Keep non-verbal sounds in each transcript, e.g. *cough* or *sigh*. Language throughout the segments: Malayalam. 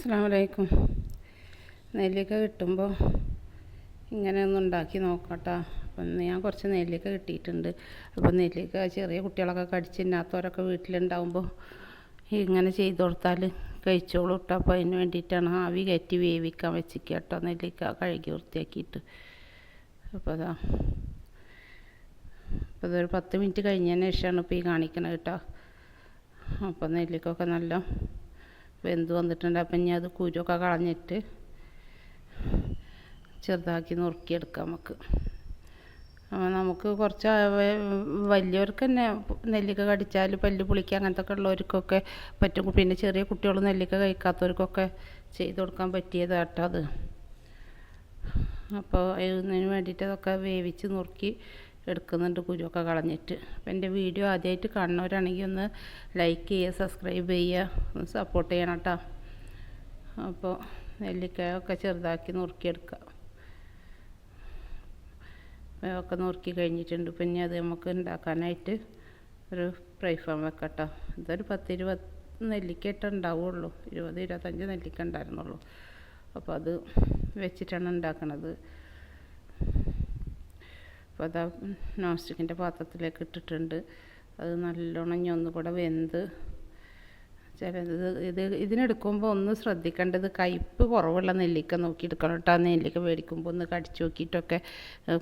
അസ്സാം വലൈക്കും നെല്ലിക്ക കിട്ടുമ്പോൾ ഇങ്ങനെ ഒന്ന് ഉണ്ടാക്കി നോക്കട്ടോ. അപ്പം ഇന്ന് ഞാൻ കുറച്ച് നെല്ലിക്ക കിട്ടിയിട്ടുണ്ട്. അപ്പോൾ നെല്ലിക്ക ചെറിയ കുട്ടികളൊക്കെ കടിച്ചില്ലാത്തവരൊക്കെ വീട്ടിലുണ്ടാകുമ്പോൾ ഇങ്ങനെ ചെയ്ത് കൊടുത്താൽ കഴിച്ചോളൂ കേട്ടോ അപ്പോൾ അതിന് വേണ്ടിയിട്ടാണ് ആവി കയറ്റി വേവിക്കാൻ വെച്ചിരിക്കുക കേട്ടോ നെല്ലിക്ക കഴുകി വൃത്തിയാക്കിയിട്ട്. അപ്പോൾ അതാ. അപ്പോൾ ഇതൊരു പത്ത് മിനിറ്റ് കഴിഞ്ഞതിന് ശേഷമാണ് ഇപ്പോൾ ഈ കാണിക്കണത് കേട്ടോ അപ്പോൾ നെല്ലിക്കൊക്കെ നല്ല വെന്ത് വന്നിട്ടുണ്ട്. അപ്പം ഇനി അത് കുരുവൊക്കെ കളഞ്ഞിട്ട് ചെറുതാക്കി നുറുക്കിയെടുക്കാം നമുക്ക്. നമുക്ക് കുറച്ച് വലിയവർക്ക് തന്നെ നെല്ലിക്ക കടിച്ചാൽ പല്ല് പുളിക്കുക അങ്ങനത്തെ ഉള്ളവർക്കൊക്കെ പറ്റും. പിന്നെ ചെറിയ കുട്ടികൾ നെല്ലിക്ക കഴിക്കാത്തവർക്കൊക്കെ ചെയ്ത് കൊടുക്കാൻ പറ്റിയതാട്ടോ അത്. അപ്പോൾ അതിന് വേണ്ടിയിട്ട് അതൊക്കെ വേവിച്ച് നുറുക്കി എടുക്കുന്നുണ്ട് കുരുവൊക്കെ കളഞ്ഞിട്ട്. അപ്പം എന്റെ വീഡിയോ ആദ്യമായിട്ട് കാണുന്നവരാണെങ്കിൽ ഒന്ന് ലൈക്ക് ചെയ്യുക സബ്സ്ക്രൈബ് ചെയ്യുക ഒന്ന് സപ്പോർട്ട് ചെയ്യണം കേട്ടോ. അപ്പോൾ നെല്ലിക്കായൊക്കെ ചെറുതാക്കി നുറുക്കിയെടുക്കുക. ഒക്കെ നുറുക്കി കഴിഞ്ഞിട്ടുണ്ട്. പിന്നെ അത് നമുക്ക് ഉണ്ടാക്കാനായിട്ട് ഒരു ഫ്രൈ ഫാം വെക്കട്ടോ ഇതൊരു പത്ത് ഇരുപത് ഇട്ട ഉണ്ടാവുള്ളൂ. ഇരുപത് ഇരുപത്തഞ്ച് നെല്ലിക്ക ഉണ്ടായിരുന്നുള്ളൂ. അപ്പോൾ അത് വെച്ചിട്ടാണ് ഉണ്ടാക്കണത്. അപ്പോൾ അതാ നോൺ സ്റ്റിക്കിന്റെ പാത്രത്തിലേക്ക് ഇട്ടിട്ടുണ്ട്. അത് നല്ലോണം ഇനി ഒന്നുകൂടെ വെന്ത് ചിലത് ഇത് ഇതിനെടുക്കുമ്പോൾ ഒന്ന് ശ്രദ്ധിക്കേണ്ടത് കയ്പ്പ് കുറവുള്ള നെല്ലിക്ക നോക്കി എടുക്കണം കേട്ടോ. നെല്ലിക്ക മേടിക്കുമ്പോൾ ഒന്ന് കടിച്ചു നോക്കിയിട്ടൊക്കെ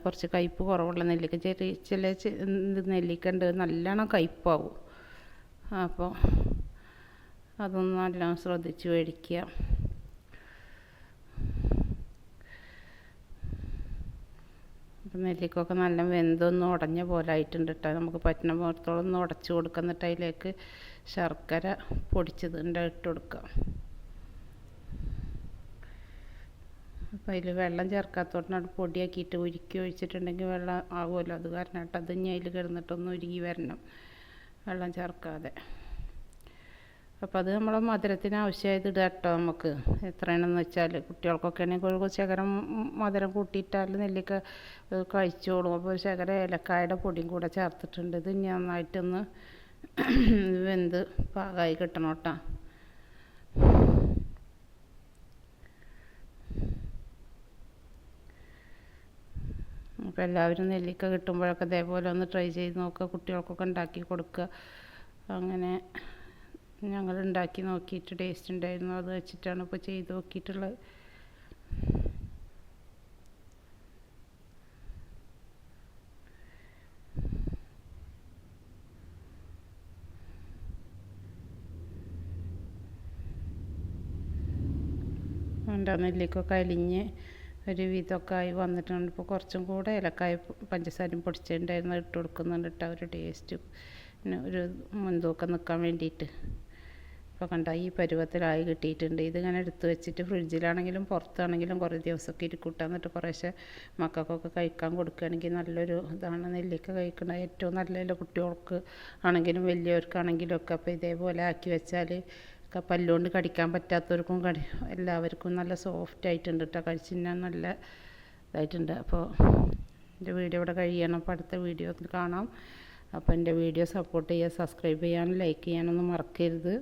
കുറച്ച് കയ്പ്പ് കുറവുള്ള നെല്ലിക്ക. ചെറിയ ചില നെല്ലിക്ക ഉണ്ട് നല്ലോണം കയ്പ്പാവും. അപ്പോൾ അതൊന്ന് നല്ലോണം ശ്രദ്ധിച്ച് മേടിക്കുക അപ്പം നെല്ലിക്കൊക്കെ നല്ല വെന്തൊന്ന് ഉടഞ്ഞ പോലെ ആയിട്ടുണ്ട് കേട്ടോ നമുക്ക് പറ്റുന്ന പോലത്തോളം ഒന്ന് ഉടച്ച് കൊടുക്കുക എന്നിട്ട് അതിലേക്ക് ശർക്കര പൊടിച്ചത് ഇട്ട് കൊടുക്കുക അപ്പോൾ അതിൽ വെള്ളം ചേർക്കാത്തോണ്ടാണ് പൊടിയാക്കിയിട്ട് ഉരുക്കി ഒഴിച്ചിട്ടുണ്ടെങ്കിൽ വെള്ളം ആകുമല്ലോ അത് കാരണം കേട്ടോ അത് ഇനി അതിൽ കിടന്നിട്ടൊന്ന് ഉരുകി വരണം. വെള്ളം ചേർക്കാതെ. അപ്പോൾ അത് നമ്മളെ മധുരത്തിന് ആവശ്യമായത് ഇടുക കേട്ടോ നമുക്ക്. എത്രയാണെന്ന് വെച്ചാൽ കുട്ടികൾക്കൊക്കെ ആണെങ്കിൽ ഒരു ശകരം മധുരം കൂട്ടിയിട്ടാൽ നെല്ലിക്ക കഴിച്ചോളും. അപ്പോൾ ഒരു ശകരം ഏലക്കായുടെ പൊടിയും കൂടെ ചേർത്തിട്ടുണ്ട്. ഇത് ഇനി നന്നായിട്ടൊന്ന് *clears throat* വെന്ത് പാകമായി കിട്ടണം കേട്ടോ. അപ്പോൾ എല്ലാവരും നെല്ലിക്ക കിട്ടുമ്പോഴൊക്കെ ഇതേപോലെ ഒന്ന് ട്രൈ ചെയ്ത് നോക്കുക. കുട്ടികൾക്കൊക്കെ ഉണ്ടാക്കി കൊടുക്കുക. അങ്ങനെ ഞങ്ങൾ ഉണ്ടാക്കി നോക്കിയിട്ട് ടേസ്റ്റ് ഉണ്ടായിരുന്നു. അത് വെച്ചിട്ടാണ് ഇപ്പോൾ ചെയ്ത് നോക്കിയിട്ടുള്ളത്. ഉണ്ട് നെല്ലിക്കൊക്കെ അലിഞ്ഞ് ഒരു വിധമൊക്കെ ആയി വന്നിട്ടുണ്ട്. ഇപ്പോൾ കുറച്ചും കൂടെ ഏലക്കായ പഞ്ചസാരയും പൊടിച്ചിട്ടുണ്ടായിരുന്നു ഇട്ട് കൊടുക്കുന്നുണ്ട് ഒരു ടേസ്റ്റ് ഒരു മുൻതൂക്കം നിൽക്കാൻ വേണ്ടിയിട്ട്. ഇപ്പോൾ കണ്ട ഈ പരുവത്തിലായി കിട്ടിയിട്ടുണ്ട്. ഇതിങ്ങനെ എടുത്ത് വെച്ചിട്ട് ഫ്രിഡ്ജിലാണെങ്കിലും പുറത്താണെങ്കിലും കുറേ ദിവസമൊക്കെ ഇരിക്കൂട്ടാ എന്നിട്ട് കുറേശ്ശെ മക്കൾക്കൊക്കെ കഴിക്കാൻ കൊടുക്കുകയാണെങ്കിൽ നല്ലൊരു ഇതാണ്. നെല്ലിക്ക കഴിക്കുന്നത് ഏറ്റവും നല്ലതല്ല കുട്ടികൾക്ക് ആണെങ്കിലും വലിയവർക്കാണെങ്കിലും ഒക്കെ. അപ്പോൾ ഇതേപോലെ ആക്കി വെച്ചാൽ പല്ലുകൊണ്ട് കടിക്കാൻ പറ്റാത്തവർക്കും കടി എല്ലാവർക്കും നല്ല സോഫ്റ്റ് ആയിട്ടുണ്ട് കേട്ടോ കഴിച്ച് തിന്നാൻ നല്ല ഇതായിട്ടുണ്ട്. അപ്പോൾ എന്റെ വീഡിയോ ഇവിടെ കഴിയണം. അപ്പോൾ അടുത്ത വീഡിയോ കാണാം. അപ്പോൾ എന്റെ വീഡിയോ സപ്പോർട്ട് ചെയ്യുക സബ്സ്ക്രൈബ് ചെയ്യാനും ലൈക്ക് ചെയ്യാനൊന്നും മറക്കരുത്.